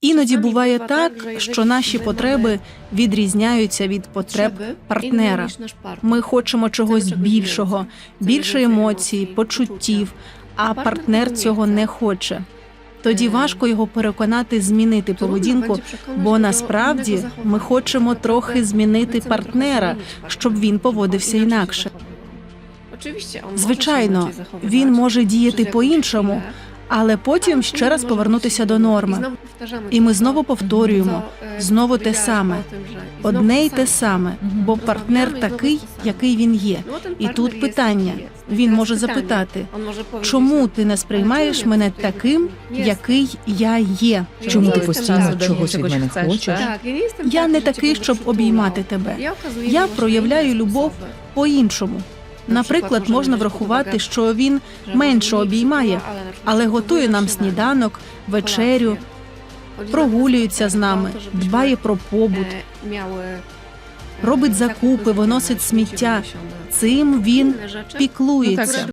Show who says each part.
Speaker 1: Іноді буває так, що наші потреби відрізняються від потреб партнера. Ми хочемо чогось більшого, більше емоцій, почуттів, а партнер цього не хоче. Тоді важко його переконати змінити поведінку, бо насправді ми хочемо трохи змінити партнера, щоб він поводився інакше. Звичайно, він може діяти по-іншому, але потім ще раз повернутися до норми. І ми знову повторюємо знову те саме, одне й те саме, бо партнер такий, який він є. І тут питання: він може запитати, чому ти не сприймаєш мене таким, який я є?
Speaker 2: Чому ти постійно чогось від мене хочеш?
Speaker 1: Я не такий, щоб обіймати тебе. Я проявляю любов по-іншому. Наприклад, можна врахувати, що він менше обіймає, але готує нам сніданок, вечерю, прогулюється з нами, дбає про побут, робить закупи, виносить сміття. Цим він піклується.